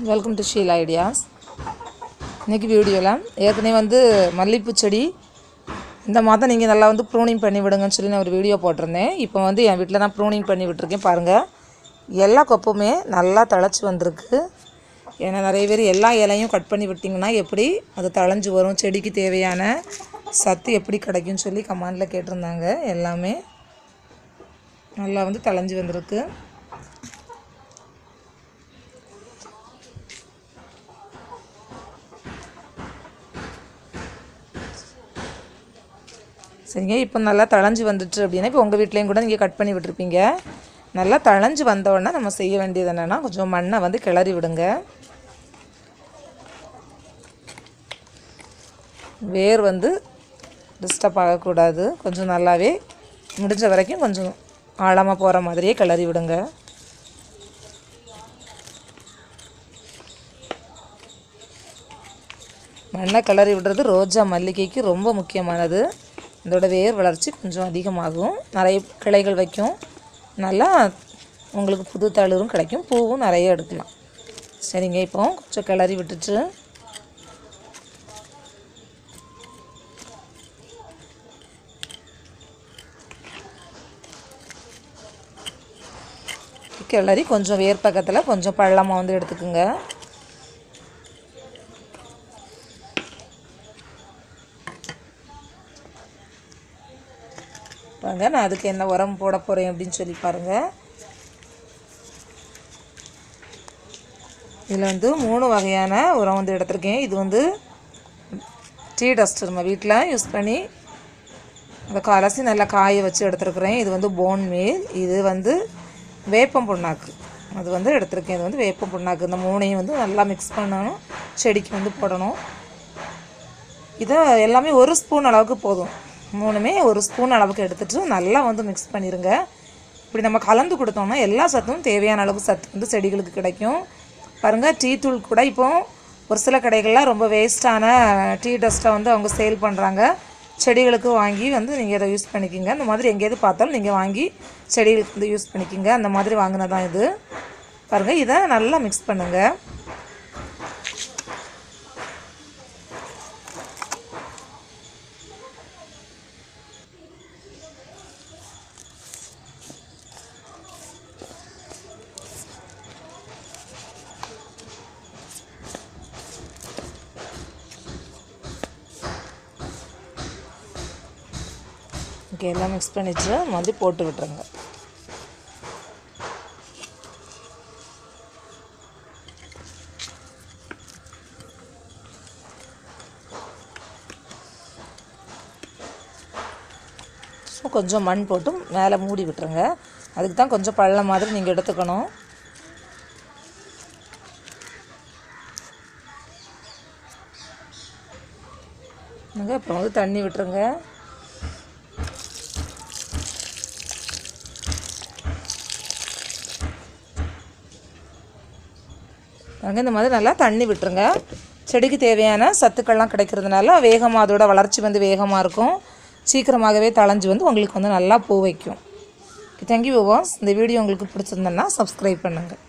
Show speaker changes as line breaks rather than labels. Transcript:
Welcome to Sheel ideas இன்றைக்கி வீடியோவில் ஏற்கனவே வந்து மல்லிகைப்பூ செடி இந்த மாதம் நீங்கள் நல்லா வந்து ப்ரூனிங் பண்ணி விடுங்கன்னு சொல்லி நான் ஒரு வீடியோ போட்டிருந்தேன். இப்போ வந்து என் வீட்டில் தான் ப்ரூனிங் பண்ணி விட்டுருக்கேன். பாருங்கள் எல்லா கொப்புமே நல்லா தழைச்சி வந்திருக்கு. ஏன்னா நிறைய பேர் எல்லா இலையும் கட் பண்ணி விட்டிங்கன்னா எப்படி அது தழைஞ்சு வரும் செடிக்கு தேவையான சத்து எப்படி கிடைக்கும்னு சொல்லி கமாண்டில் கேட்டிருந்தாங்க. எல்லாமே நல்லா வந்து தழைஞ்சி வந்திருக்கு. சரிங்க. இப்போ நல்லா தழைஞ்சு வந்துட்டு அப்படின்னா இப்போ உங்கள் வீட்லேயும் கூட நீங்கள் கட் பண்ணி விட்டுருப்பீங்க. நல்லா தழைஞ்சு வந்தோடனே நம்ம செய்ய வேண்டியது என்னென்னா கொஞ்சம் மண்ணை வந்து கிளறி விடுங்க. வேர் வந்து டிஸ்டர்ப் ஆகக்கூடாது. கொஞ்சம் நல்லாவே முடிஞ்ச வரைக்கும் கொஞ்சம் ஆழமாக போகிற மாதிரியே கிளறி விடுங்க. மண்ணை கிளறி விடுறது ரோஜா மல்லிகைக்கு ரொம்ப முக்கியமானது. இதோட வேர் வளர்ச்சி கொஞ்சம் அதிகமாகும். நிறைய கிளைகள் வைக்கும். நல்லா உங்களுக்கு புது தளிரும் கிடைக்கும். பூவும் நிறைய எடுக்கலாம். சரிங்க இப்போ கொஞ்சம் கிளறி விட்டுட்டு. கிளறி கொஞ்சம் வேர் பக்கத்தில் கொஞ்சம் பள்ளமாக வந்து எடுத்துக்கோங்க. பாருங்கள் நான் அதுக்கு என்ன உரம் போட போகிறேன் அப்படின்னு சொல்லி பாருங்கள் இதில் வந்து மூணு வகையான உரம் வந்து எடுத்திருக்கேன். இது வந்து டீ டஸ்ட் நம்ம வீட்டில் யூஸ் பண்ணி அந்த கலசி நல்லா காய வச்சு எடுத்துருக்குறேன். இது வந்து போன் மீல் இது வந்து வேப்பம் புண்ணாக்கு அது வந்து எடுத்திருக்கேன். இது வந்து வேப்பம் புண்ணாக்கு இந்த மூணையும் வந்து நல்லா மிக்ஸ் பண்ணணும். செடிக்கு வந்து போடணும். இதை எல்லாமே ஒரு ஸ்பூன் அளவுக்கு போதும். மூணுமே ஒரு ஸ்பூன் அளவுக்கு எடுத்துகிட்டு நல்லா வந்து மிக்ஸ் பண்ணிடுங்க இப்படி நம்ம கலந்து கொடுத்தோம்னா எல்லா சத்தும் தேவையான அளவுக்கு சத்து வந்து செடிகளுக்கு கிடைக்கும். பாருங்கள் டீ தூள் கூட இப்போ ஒரு சில கடைகள்லாம் ரொம்ப வேஸ்ட்டான டீ டஸ்ட்டை வந்து அவங்க சேல் பண்ணுறாங்க செடிகளுக்கு வாங்கி வந்து நீங்கள் இதை யூஸ் பண்ணிக்கிங்க. இந்த மாதிரி எங்கேயாவது பார்த்தாலும் நீங்கள் வாங்கி செடிகளுக்கு வந்து யூஸ் பண்ணிக்கிங்க. அந்த மாதிரி வாங்கினதான் இது. பாருங்கள் இதை நல்லா மிக்ஸ் பண்ணுங்கள் ஓகே எல்லாம் மிக்ஸ் பண்ணிட்டு மாதிரி போட்டு விட்டுருங்க. ஸோ கொஞ்சம் மண் போட்டு மேலே மூடி விட்டுருங்க. அதுக்கு தான் கொஞ்சம் பள்ளம் மாதிரி நீங்கள் எடுத்துக்கணும். இப்போ வந்து தண்ணி விட்டுருங்க. அங்கே இந்த மாதிரி நல்லா தண்ணி விட்டுருங்க. செடிக்கு தேவையான சத்துக்கள்லாம் கிடைக்கிறதுனால வேகமாக அதோட வளர்ச்சி வந்து வேகமாக இருக்கும். சீக்கிரமாகவே தளைஞ்சு வந்து உங்களுக்கு வந்து நல்லா பூ வைக்கும். தேங்க்யூ விவாஸ் இந்த வீடியோ உங்களுக்கு பிடிச்சிருந்தேன்னா சப்ஸ்கிரைப் பண்ணுங்கள்